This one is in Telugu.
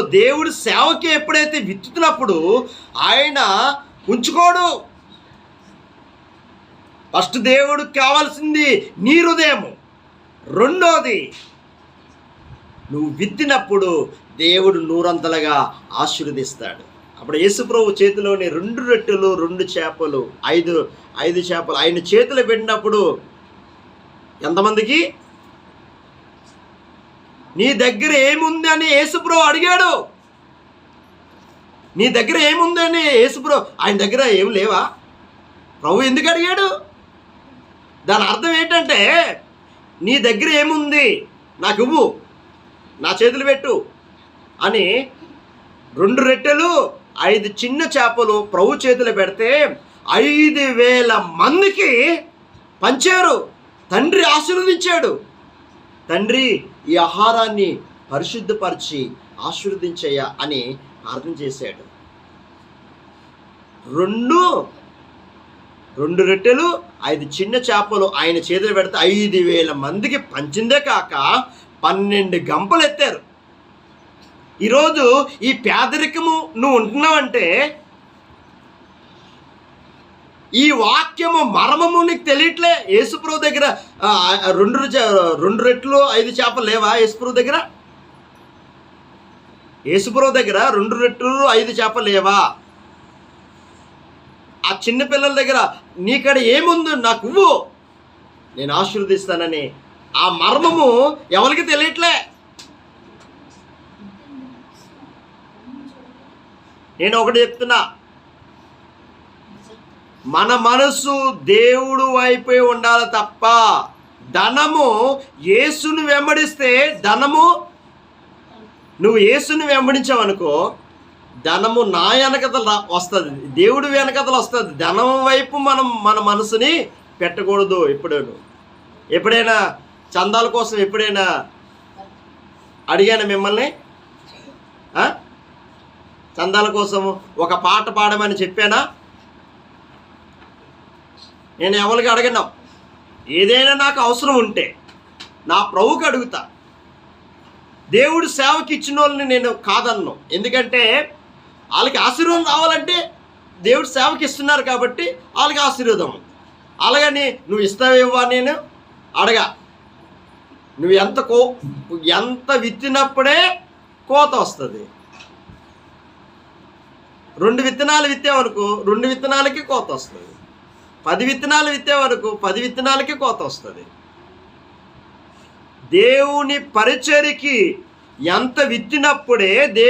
దేవుడు సేవకి ఎప్పుడైతే విత్తుతున్నప్పుడు ఆయన ఉంచుకోడు. ఫస్ట్ దేవుడు కావాల్సింది నీ హృదయము. రెండోది నువ్వు విత్తినప్పుడు దేవుడు నూరంతలుగా ఆశీర్వదిస్తాడు. అప్పుడు యేసుప్రభు చేతిలోని రెండు రొట్టెలు రెండు చేపలు ఐదు ఐదు చేపలు ఆయన చేతులు పెట్టినప్పుడు ఎంతమందికి? నీ దగ్గర ఏముంది అని యేసుప్రో అడిగాడు. నీ దగ్గర ఏముంది అని యేసుప్రభు ఆయన దగ్గర ఏం లేవా? ప్రభు ఎందుకు అడిగాడు? దాని అర్థం ఏంటంటే నీ దగ్గర ఏముంది? నాకు ఇవ్వు నా చేతులు పెట్టు అని రెండు రెట్టెలు ఐదు చిన్న చేపలు ప్రభు చేతులు పెడితే ఐదు వేల మందికి పంచారు తండ్రి ఆశీర్వదించాడు. తండ్రి ఈ ఆహారాన్ని పరిశుద్ధపరిచి ఆశీర్వదించయ్యా అని ప్రార్థన చేశాడు. రెండు రెండు రొట్టెలు ఐదు చిన్న చేపలు ఆయన చేతులు పెడితే ఐదు వేల మందికి పంచిందే కాక పన్నెండు గంపలు ఎత్తారు. ఈరోజు ఈ పేదరికము నువ్వు ఉంటున్నావంటే ఈ వాక్యము మర్మము నీకు తెలియట్లే? యేసుప్రభు దగ్గర రెండు రెండు రెట్లు ఐదు చేపలు లేవా యేసుప్రభు దగ్గర? యేసుప్రభు దగ్గర రెండు రెట్లు ఐదు చేపలు లేవా? ఆ చిన్న పిల్లల దగ్గర నీకడ ఏముంది? నాకు ఇవ్వు. నేను ఆశీర్వదిస్తానని. ఆ మర్మము ఎవరికి తెలియట్లే? నేను ఒకటి చెప్తున్నా. మన మనసు దేవుడు వైపే ఉండాలి తప్ప ధనము యేసుని వెంబడిస్తే ధనము నువ్వు యేసుని వెంబడించావనుకో ధనము నా వెనకతల వస్తుంది దేవుడి వెనకతలు వస్తుంది. ధనం వైపు మనం మన మనసుని పెట్టకూడదు ఎప్పుడైనా. ఎప్పుడైనా చందాల కోసం ఎప్పుడైనా అడిగాను మిమ్మల్ని? చందాల కోసం ఒక పాట పాడమని చెప్పానా? నేను ఎవరికి అడగను. ఏదైనా నాకు అవసరం ఉంటే నా ప్రభుకి అడుగుతా. దేవుడు సేవకి ఇచ్చిన వాళ్ళని నేను కాదన్ను. ఎందుకంటే వాళ్ళకి ఆశీర్వాదం రావాలంటే దేవుడు సేవకి ఇస్తున్నారు కాబట్టి వాళ్ళకి ఆశీర్వాదం. అలాగని నువ్వు ఇస్తావేవా నేను అడగా. నువ్వు ఎంత కో ఎంత విత్తినప్పుడే కోత వస్తుంది. రెండు విత్తనాలు విత్తావనుకో రెండు విత్తనాలకి కోత వస్తుంది. పది విత్తనాలు విత్తే వరకు పది విత్తనాలకి కోత వస్తుంది. దేవుని పరిచరికి ఎంత విత్తినప్పుడే దేవు